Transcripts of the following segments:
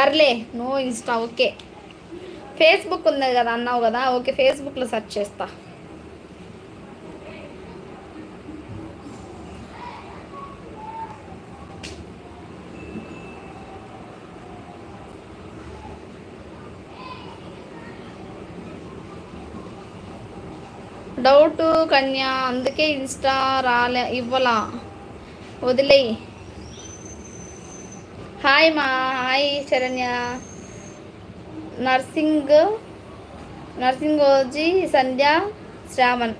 సర్లే no Insta okay. Facebook ఉంది కదా అన్నావు కదా ఓకే ఫేస్బుక్లో సెర్చ్ చేస్తా. డౌట్ కన్యా అందుకే ఇన్స్టా రాలే ఇవ్వలా. వదిలేయి. హాయ్ మా హాయ్ శరణ్య. నర్సింగ్ నర్సింగోజీ సంధ్య శ్రావణ్.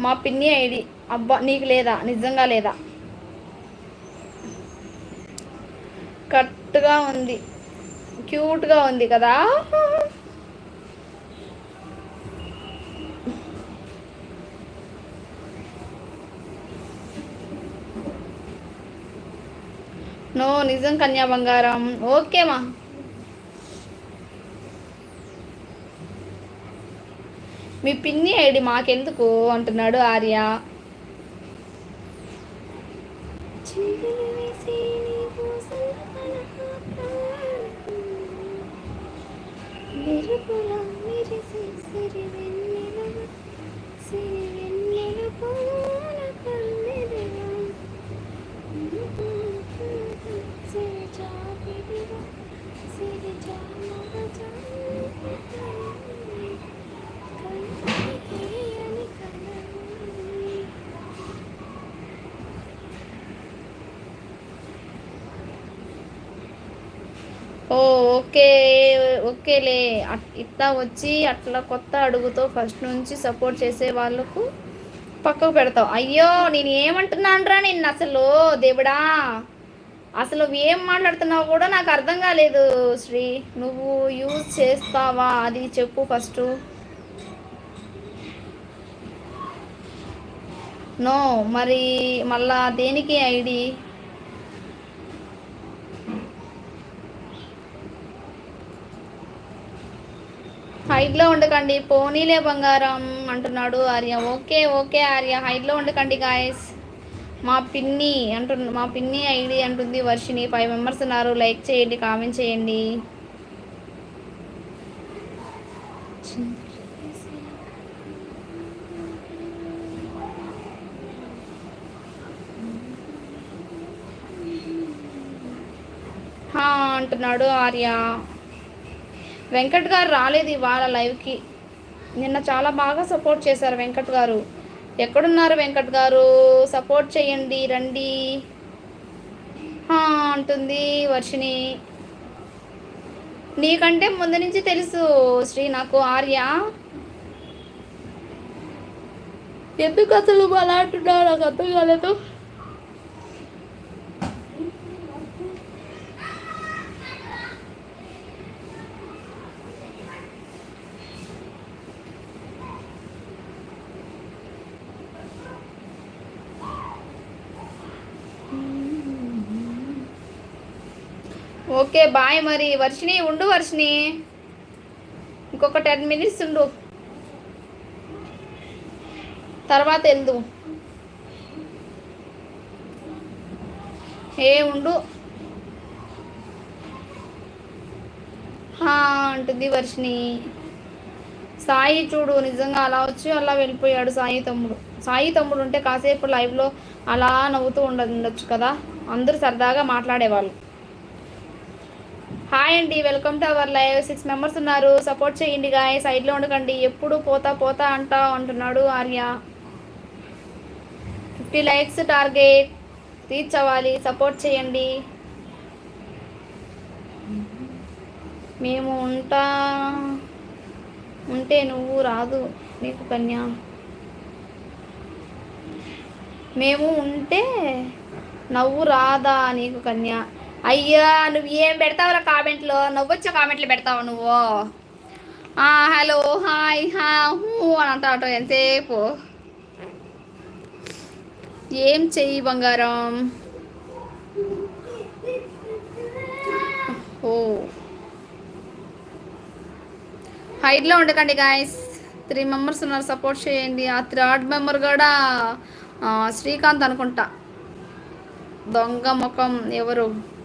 మా పిన్ని ఐడి. అబ్బా నీకు లేదా? నిజంగా లేదా? కరెక్ట్గా ఉంది. క్యూట్గా ఉంది కదా? నో నిజం కన్యా బంగారం. ఓకే మా. మీ పిన్ని ఐడి మాకెందుకు అంటున్నాడు ఆర్య. మెరుపులా ఓ ఓకే ఓకేలే. అట్- ఇట్లా వచ్చి అట్లా కొత్త అడుగుతో ఫస్ట్ నుంచి సపోర్ట్ చేసే వాళ్ళకు పక్కకు పెడతావు. అయ్యో నేను ఏమంటున్నానురా నిన్ను అసలు? దేవుడా అసలు ఏం మాట్లాడుతున్నావు కూడా నాకు అర్థం కాలేదు శ్రీ. నువ్వు యూజ్ చేస్తావా? అది చెప్పు ఫస్ట్. నో మరి మళ్ళా దేనికి ఐడి? హైట్లో ఉండకండి. పోనీలే బంగారం అంటున్నాడు ఆర్య. Okay okay Arya. హైట్లో ఉండకండి గాయస్ మా పిన్ని అంటు మా పిన్ని ఐడి అంటుంది వర్షిని ఫైవ్ మెంబర్స్ ఉన్నారు. లైక్ చేయండి కామెంట్ చేయండి. అంటున్నాడు ఆర్య. వెంకట్ గారు రాలేదు ఇవాళ లైవ్కి నిన్న చాలా బాగా సపోర్ట్ చేశారు వెంకట్ గారు. ఎక్కడున్నారు వెంకట్ గారు? సపోర్ట్ చేయండి రండి. అంటుంది వర్షిని నీకంటే ముందు నుంచి తెలుసు శ్రీ నాకు ఆర్య. ఎందుకు అసలు అలా అంటున్నావు నాకు అర్థం కాలేదు? ఓకే బాయ్ మరి. వర్షిని ఉండు వర్షిని ఇంకొక టెన్ మినిట్స్ ఉండు. తర్వాత వెళ్దు. ఏ ఉండు. హా, అంటుంది వర్షిని సాయి చూడు నిజంగా అలా వచ్చి అలా వెళ్ళిపోయాడు సాయి తమ్ముడు. సాయి తమ్ముడు ఉంటే కాసేపు లైవ్లో అలా నవ్వుతూ ఉండొచ్చు కదా. అందరూ సరదాగా మాట్లాడేవాళ్ళు. హాయ్ అండి welcome to our live. Six members ఉన్నారు. సపోర్ట్ చేయండి గాయ సైడ్లో ఉండకండి. ఎప్పుడు పోతా పోతా అంటా అంటున్నాడు Arya. Fifty likes target reach అవ్వాలి సపోర్ట్ చేయండి. మేము ఉంటా. ఉంటే నువ్వు రాదు నీకు కన్యా. మేము ఉంటే నవ్వు రాదా నీకు కన్యా. అయ్యా నువ్వు ఏం పెడతావురా కామెంట్లో? నవ్వొచ్చే కామెంట్లు పెడతావు నువ్వు. ఆ, హలో హాయ్ హా హూ అని అంటావు ఎంతసేపు. ఏం చెయ్యి బంగారం? ఓ. హైట్లో ఉండకండి గాయస్ త్రీ మెంబర్స్ ఉన్నారు సపోర్ట్ చేయండి. ఆ థర్డ్ మెంబర్ కూడా శ్రీకాంత్ అనుకుంటా. దొంగ ముఖం ఎవరు?